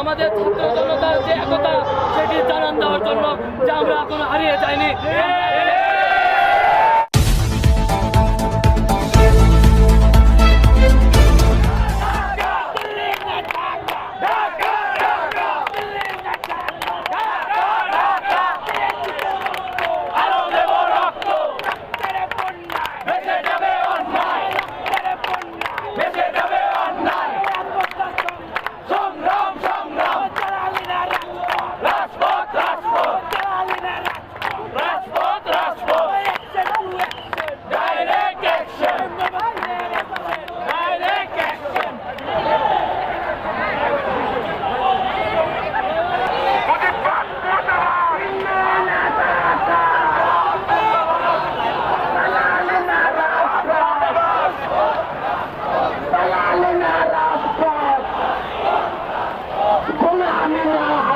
আমাদের ছাত্র জনতার যে একতা সেটি জানান দেওয়ার জন্য যে আমরা এখনও হারিয়ে যাইনি।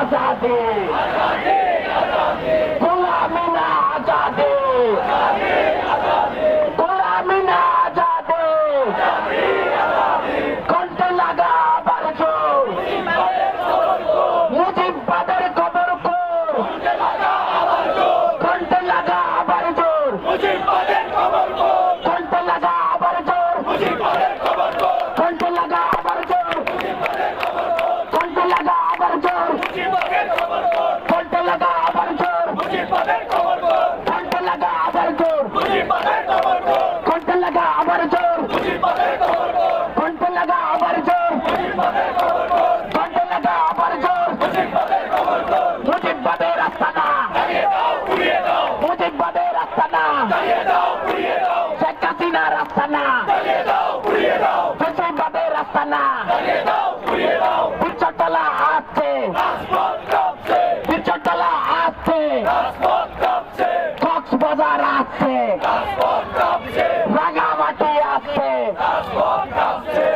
আজাদে। গোলামিনা আজাদে। গোলামিনা আজাদে। কণ্ঠে লাগা আবার জোর মুজিববাদের খবর কোর। কণ্ঠে লাগা আবার জোর মুজিববাদের খবর কর কণ্ঠে লাগা আবার জোর মুজিববাদের খবর কর কণ্ঠে লাগা আবার জোর কণ্ঠে লাগা আবার জোর মুজিববাদের খবর কর কণ্ঠে লাগা আবার জোর মুজিববাদের খবর কর কণ্ঠে লাগা আবার জোর মুজিববাদের খবর কর কণ্ঠে লাগা আবার জোর মুজিববাদের খবর কর কণ্ঠে লাগা আবার জোর মুজিববাদের খবর কর কণ্ঠে লাগা আবার জোর মুজিববাদের খবর কর মুজিববাদের রাস্তা না দাঁড়িয়ে দাও ঘুরিয়ে দাও মুজিববাদের রাস্তা না দাঁড়িয়ে দাও ঘুরিয়ে দাও শেখ হাসিনা রাস্তা না দাঁড়িয়ে দাও ঘুরিয়ে দাও মুজিববাদের রাস্তা না দাঁড়িয়ে দাও ঘুরিয়ে দাও বিচ্ছতলা আছে রাজপথ কাঁপছে বিচ্ছতলা আছে। রাজপথ কাঁপছে কক্সবাজার কাঁপছে রাঙামাটি আছে। রাজপথ কাঁপছে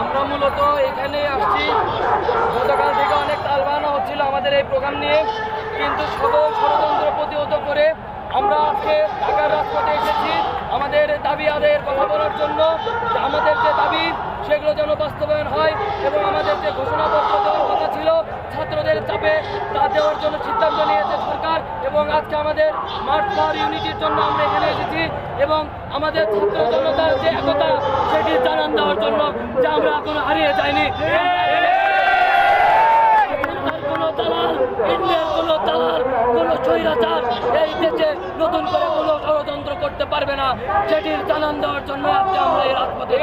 আমরা মূলত এখানে আসছি। গতকাল থেকে অনেক তালবাহানা হচ্ছিল আমাদের এই প্রোগ্রাম নিয়ে। কিন্তু সকল ষড়যন্ত্র প্রতিহত করে আমরা আজকে ঢাকার রাজপথে এসেছি। আমাদের দাবি আদায়ের কথা বলার জন্য আমাদের যে দাবি, সেগুলো যেন বাস্তবায়ন হয় এবং আমাদের যে ঘোষণাপত্র ছাত্রদের চাপে তা দেওয়ার জন্য সিদ্ধান্ত নিয়েছে সরকার এবং আজকে আমাদের মার্চ ফর ইউনিটির জন্য আমরা এখানে এসেছি এবং আমাদের ছাত্র জনতার যে একতা, সেটি জানান দেওয়ার জন্য যে আমরা এখনও হারিয়ে যাইনি কোনো কোনো স্বৈরাচার এই দেশে নতুন করে কোনো ষড়যন্ত্র করতে পারবে না সেটির জানান দেওয়ার জন্য আজকে আমরা এই রাজপথে।